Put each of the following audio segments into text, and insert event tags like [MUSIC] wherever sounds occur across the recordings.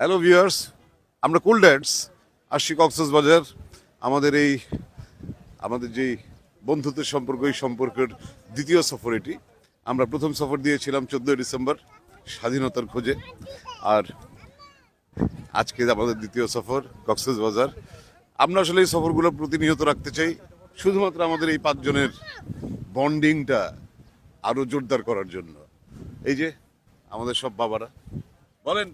Hello viewers আমরা কুল dance আসছি কক্সেস বাজার। আমাদের এই, আমাদের যেই বন্ধুত্বের সম্পর্ক, এই সম্পর্কের দ্বিতীয় সফর এটি। আমরা প্রথম সফর দিয়েছিলাম চোদ্দোই ডিসেম্বর, স্বাধীনতার খোঁজে। আর আজকে আমাদের দ্বিতীয় সফর, কক্সেস বাজার। আমরা আসলে এই সফরগুলো প্রতিনিয়ত রাখতে চাই। শুধুমাত্র আমাদের এই পাঁচজনের বন্ডিংটা আরও জোরদার করার জন্য। এই যে, আমাদের সব বাবারা। বলেন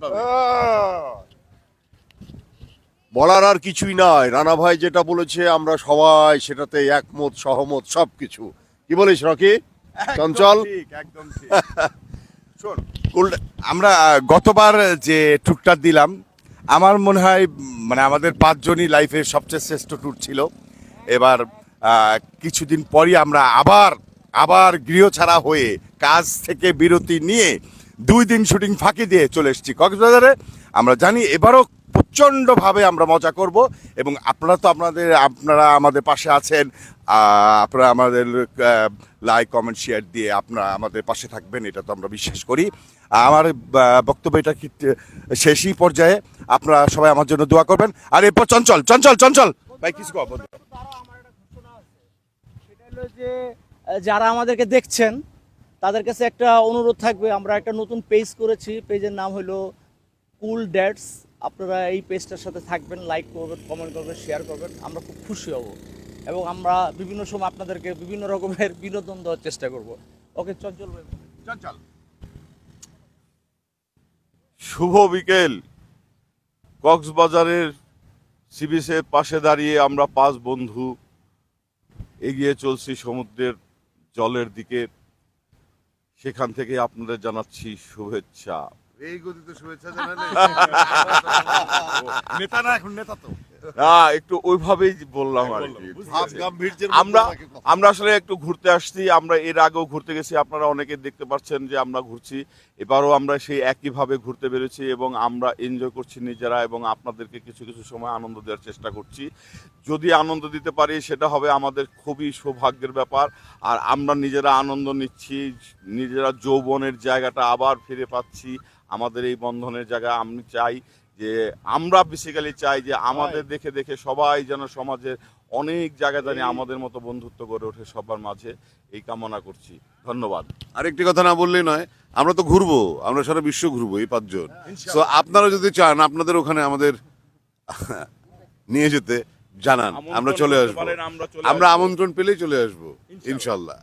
বলার আর কিছুই নাই। রানা ভাই যেটা বলেছে আমরা সবাই সেটাতে একমত সহমত সবকিছু। কি বলিস রকি? চঞ্চল? একদম [LAUGHS] শোন আমরা গতবার যে ট্যুরটা দিলাম আমার মনে হয় মানে আমাদের পাঁচজনই লাইফের সবচেয়ে শ্রেষ্ঠ ট্যুর ছিল। এবার কিছুদিন পরই আমরা আবার আবার গৃহ ছাড়া হয়ে কাজ থেকে বিরতি নিয়ে দুই দিন শুটিং ফাঁকি দিয়ে চলে এসেছি কক্সবাজারে। আমরা জানি এবারও প্রচণ্ডভাবে আমরা মজা করব এবং আপনারা তো আপনাদের, আপনারা আমাদের পাশে আছেন। আপনারা আমাদের লাইক কমেন্ট শেয়ার দিয়ে আপনারা আমাদের পাশে থাকবেন, এটা তো আমরা বিশ্বাস করি। আমার বক্তব্য এটা কি, শেষই পর্যায়ে। আপনারা সবাই আমার জন্য দোয়া করবেন। আর এরপর চঞ্চল চঞ্চল চঞ্চল! ভাই, কিছু যে যারা আমাদেরকে দেখছেন তাদের কাছে একটা অনুরোধ থাকবে, আমরা একটা নতুন পেজ করেছি পেজের নাম হলো কুল ড্যাটস আপনারা এই পেজটার সাথে থাকবেন লাইক করবেন কমেন্ট করবেন শেয়ার করবেন, আমরা খুব খুশি হব। এবং আমরা বিভিন্ন সময় আপনাদেরকে বিভিন্ন রকমের বিনোদন দেওয়ার চেষ্টা করব। ওকে, চঞ্চল চঞ্চল। শুভ বিকেল। কক্সবাজারের সিবিসের পাশে দাঁড়িয়ে আমরা পাঁচ বন্ধু এগিয়ে চলছি সমুদ্রের জলের দিকে। সেখান থেকে আপনাদের জানাচ্ছি শুভেচ্ছা। এই গতিতে শুভেচ্ছা জানালে। [LAUGHS] নেতা না এখন নেতা তো। না একটু ওইভাবেই বললাম আর কি আমরা। আমরা আসলে একটু ঘুরতে আসছি আমরা এর আগেও ঘুরতে গেছি আপনারা অনেকে দেখতে পাচ্ছেন যে আমরা ঘুরছি এবারও আমরা সেই একইভাবে ঘুরতে বেরোছি এবং আমরা এনজয় করছি নিজেরা এবং আপনাদেরকে কিছু কিছু সময় আনন্দ দেওয়ার চেষ্টা করছি। যদি আনন্দ দিতে পারি সেটা হবে আমাদের খুবই সৌভাগ্যের ব্যাপার। আর আমরা নিজেরা আনন্দ নিচ্ছি নিজেরা যৌবনের জায়গাটা আবার ফিরে পাচ্ছি। আমাদের এই বন্ধনের জায়গা আমি চাই যে আমরা বেসিক্যালি চাই যে আমাদের দেখে দেখে সবাই যেন সমাজের অনেক জায়গায় জানি আমাদের মতো বন্ধুত্ব গড়ে ওঠে সবার মাঝে। এই কামনা করছি। ধন্যবাদ। আরেকটি কথা না বললেই নয় আমরা তো ঘুরবো আমরা সারা বিশ্ব ঘুরবো এই পাঁচজন। তো আপনারা যদি চান আপনাদের ওখানে আমাদের নিয়ে যেতে জানান আমরা চলে আসব। আমরা। আমন্ত্রণ পেলেই চলে আসব ইনশাল্লাহ।